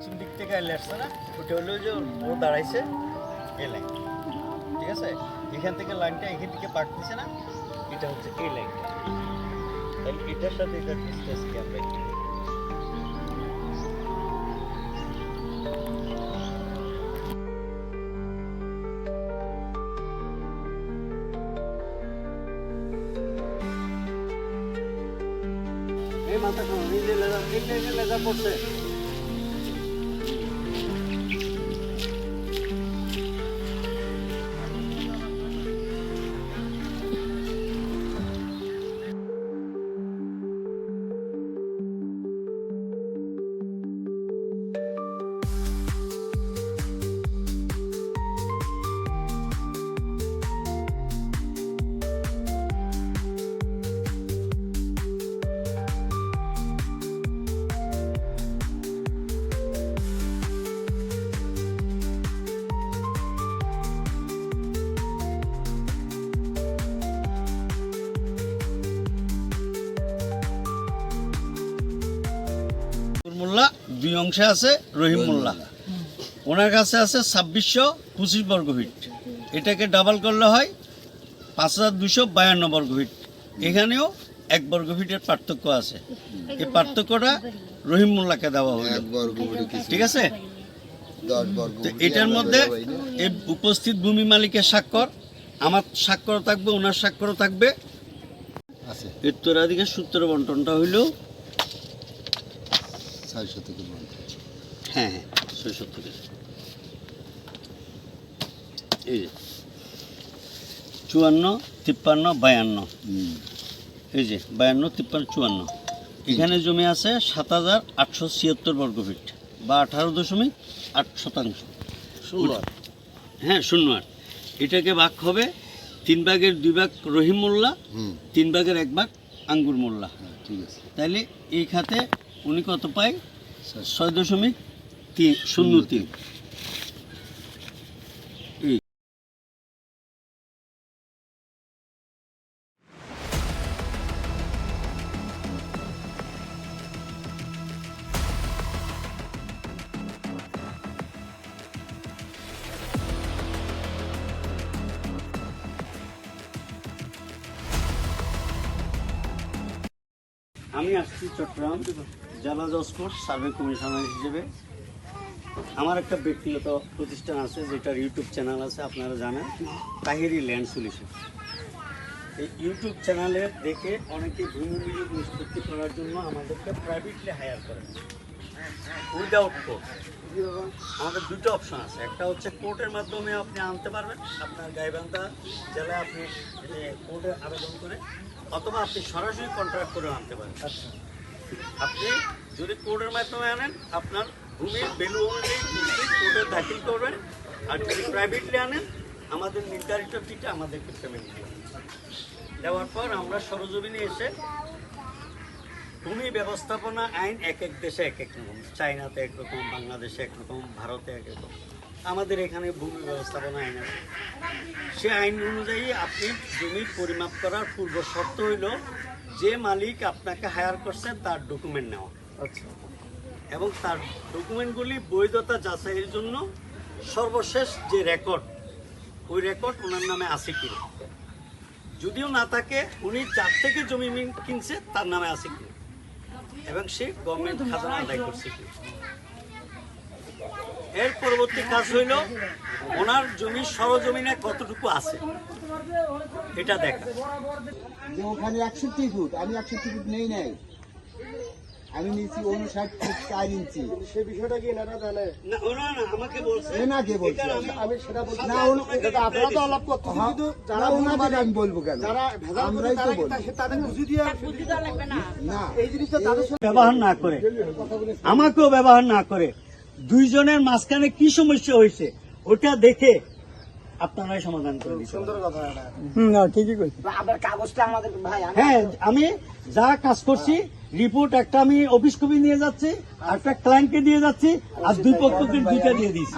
পশ্চিম দিক থেকে এলে আসছে না? ওটা হলো যে ও দাঁড়াইছে, এই লাইন ঠিক আছে? এখান থেকে লাইনটা এখান থেকে পাক দিছে না? এটা হচ্ছে এই লাইন তাহলে এটার সাথে এটার ডিস্টেন্স কি আমরা এই মাথা এই যে লেজার এই যে লেজার পড়ছে। মোল্লা দুই অংশে আছে রহিম মোল্লা। ওনার কাছে আছে ছাব্বিশশো পঁচিশ বর্গ ফিট। এটাকে ডাবল করলে হয় পাঁচ হাজার দুশো বায়ান্ন বর্গ ফিট। এখানেও এক বর্গ ফিটের পার্থক্য আছে। এই পার্থক্যটা রহিম মোল্লাকে দেওয়া হলো। কিছু ঠিক আছে? এটার মধ্যে এই উপস্থিত ভূমি মালিকের স্বাক্ষর আমার স্বাক্ষর থাকবে ওনার স্বাক্ষরও থাকবে। উত্তরাধিকার সূত্র বন্টনটা হইল থেকে পঞ্চাশ হ্যাঁ হ্যাঁ ছয়শো থেকে। এই যে চুয়ান্ন তিপ্পান্ন বায়ান্ন। এই যে বায়ান্ন তিপ্পান্ন চুয়ান্ন। এখানে জমি আছে সাত হাজার আটশো ছিয়াত্তর বর্গ ফিট বা আঠারো দশমিক আট শতাংশ। হ্যাঁ শূন্য আট। এটাকে ভাগ হবে তিন ভাগের দুই ভাগ রহিম মোল্লা তিন ভাগের এক ভাগ আঙ্গুর মোল্লা। হ্যাঁ, ঠিক আছে। তাইলে এই খাতে উনি কত পায়? ছয় দশমিক তিন শূন্য তিন। আমি আসছি চট্টগ্রাম। জেলা জজকোর্ট সার্ভে কমিশনার হিসেবে আমার একটা ব্যক্তিগত প্রতিষ্ঠান আছে, যেটার ইউটিউব চ্যানেল আছে, আপনারা জানেন, তাহিরি ল্যান্ড সলিউশন। এই ইউটিউব চ্যানেলে দেখে অনেকে ভূমি বিনিয়োগ নিষ্পত্তি করার জন্য আমাদেরকে প্রাইভেটলি হায়ার করেন। উইদাউট কোর্ট আমাদের দুটো অপশন আছে। একটা হচ্ছে কোর্টের মাধ্যমে আপনি আনতে পারবেন, আপনার গাইবান্ধা জেলায় আপনি কোর্টে আবেদন করে, অথবা আপনি সরাসরি কন্ট্রাক্ট করে আনতে পারেন। আপনি যদি কোর্টের মাধ্যমে আনেন, আপনার ভূমির ভ্যালু অনুযায়ী কোর্টে দাখিল করবেন। আর যদি প্রাইভেটলি আনেন, আমাদের নির্ধারিত ফিটা আমাদেরকে পেমেন্ট দেওয়ার পর আমরা সরজমিনে এসে ভূমি ব্যবস্থাপনা আইন এক এক দেশে এক এক রকম, চায়নাতে একরকম বাংলাদেশে একরকম ভারতে এক রকম। আমাদের এখানে ভূমি ব্যবস্থাপনা আইন আছে। সে আইন অনুযায়ী আপনি জমি পরিমাপ করার পূর্ব শর্ত হইল যে মালিক আপনাকে হায়ার করছে তার ডকুমেন্ট নেওয়া। আচ্ছা। এবং তার ডকুমেন্টগুলি বৈধতা যাচাইয়ের জন্য সর্বশেষ যে রেকর্ড ওই রেকর্ড ওনার নামে আছে কি যদিও না থাকে উনি চার থেকে জমি কিনছে তার নামে আছে কি এবং সে গভর্নমেন্ট খাজনা আদায় করছে কিনা। এর পরবর্তী কাজ হইল ওনার জমি সরজমিনে কতটুকু আছে? এটা দেখা। যে ওখানে একষট্টি ফুট আমি একষট্টি ফুট নেই নাই। আমি নিয়েছি উনষাট ফুট চার ইঞ্চি। সে বিষয়টা কি এনারা জানে? না ওনা না আমাকে বলছে। এ না বলছে? আমি- সেটা বলছি না, না আপনারা তো আলাপ করতেছেন হ্যাঁ, কিন্তু যারা ওনাদের আমি বলব কেন? যারা আমরাই তো বলব তাদের বুঝি দিয়ে না। এই জিনিসটা তাদের ব্যবহার না করে। আমাকেও ব্যবহার না করে। দুইজনের মাঝখানে কি সমস্যা হয়েছে ওটা দেখে আপনারাই সমাধান করে সুন্দর কথা এটা। ঠিকই কইছি আবার কাগজটা আমাদের ভাই হ্যাঁ আমি যা কাজ করছি রিপোর্ট একটা আমি অফিস কপি নিয়ে যাচ্ছি আর একটা ক্লায়েন্টকে দিয়ে যাচ্ছি আর দুই পক্ষকে দুইটা দিয়ে দিয়েছি।